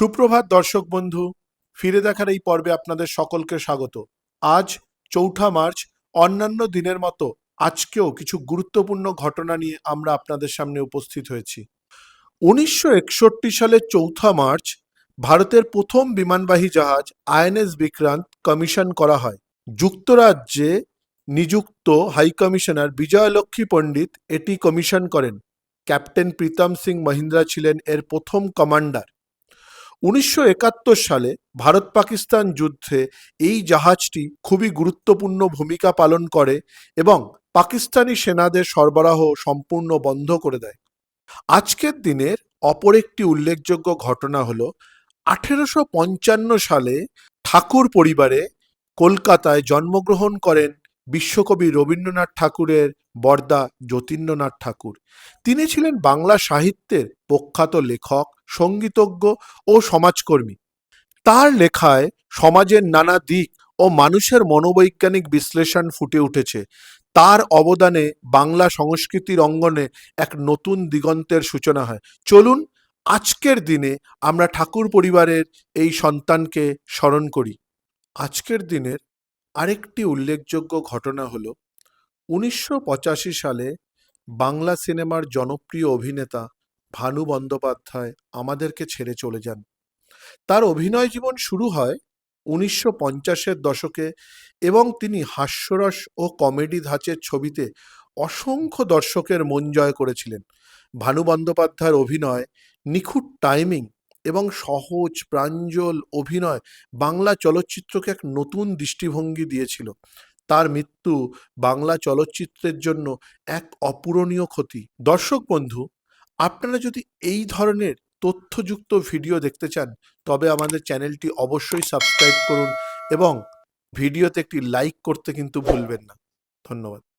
সুপ্রভাত দর্শক বন্ধু, ফিরে দেখার এই পর্বে আপনাদের সকলকে স্বাগত। আজ চৌঠা মার্চ, অন্যান্য দিনের মতো আজকেও কিছু গুরুত্বপূর্ণ ঘটনা নিয়ে আমরা আপনাদের সামনে উপস্থিত হয়েছি। উনিশশো একষট্টি সালের চৌঠা মার্চ, ভারতের প্রথম বিমানবাহী জাহাজ আইএনএস বিক্রান্ত কমিশন করা হয়। যুক্তরাজ্যে নিযুক্ত হাই কমিশনার বিজয়লক্ষ্মী পণ্ডিত এটি কমিশন করেন। ক্যাপ্টেন প্রীতম সিং মহিন্দ্রা ছিলেন এর প্রথম কমান্ডার। উনিশশো একাত্তর সালে ভারত পাকিস্তান যুদ্ধে এই জাহাজটি খুবই গুরুত্বপূর্ণ ভূমিকা পালন করে এবং পাকিস্তানি সেনাদের সরবরাহ সম্পূর্ণ বন্ধ করে দেয়। আজকের দিনের অপর একটি উল্লেখযোগ্য ঘটনা হল, আঠেরোশো পঞ্চান্ন সালে ঠাকুর পরিবারে কলকাতায় জন্মগ্রহণ করেন বিশ্বকবি রবীন্দ্রনাথ ঠাকুরের বর্দা যতীন্দ্রনাথ ঠাকুর। তিনি ছিলেন বাংলা সাহিত্যের প্রখ্যাত লেখক, সঙ্গীতজ্ঞ ও সমাজকর্মী। তার লেখায় সমাজের নানা দিক ও মানুষের মনোবৈজ্ঞানিক বিশ্লেষণ ফুটে উঠেছে। তার অবদানে বাংলা সংস্কৃতির অঙ্গনে এক নতুন দিগন্তের সূচনা হয়। চলুন, আজকের দিনে আমরা ঠাকুর পরিবারের এই সন্তানকে স্মরণ করি। আজকের দিনের আরেকটি উল্লেখযোগ্য ঘটনা হলো, উনিশশো পঁচাশি সালে বাংলা সিনেমার জনপ্রিয় অভিনেতা ভানু বন্দ্যোপাধ্যায় আমাদেরকে ছেড়ে চলে যান। তার অভিনয় জীবন শুরু হয় উনিশশো পঞ্চাশের দশকে এবং তিনি হাস্যরস ও কমেডি ধাঁচের ছবিতে অসংখ্য দর্শকের মন জয় করেছিলেন। ভানু বন্দ্যোপাধ্যায়ের অভিনয় নিখুঁত টাইমিং এবং সহজ, প্রাঞ্জল, অভিনয় বাংলা চলচ্চিত্রকে এক নতুন দৃষ্টিভঙ্গি দিয়েছিল। তার মৃত্যু বাংলা চলচ্চিত্রের জন্য এক অপূরণীয় ক্ষতি। দর্শক বন্ধু, আপনারা যদি এই ধরনের তথ্যযুক্ত ভিডিও দেখতে চান, তবে আমাদের চ্যানেলটি অবশ্যই সাবস্ক্রাইব করুন এবং ভিডিওতে একটি লাইক করতে কিন্তু ভুলবেন না। ধন্যবাদ।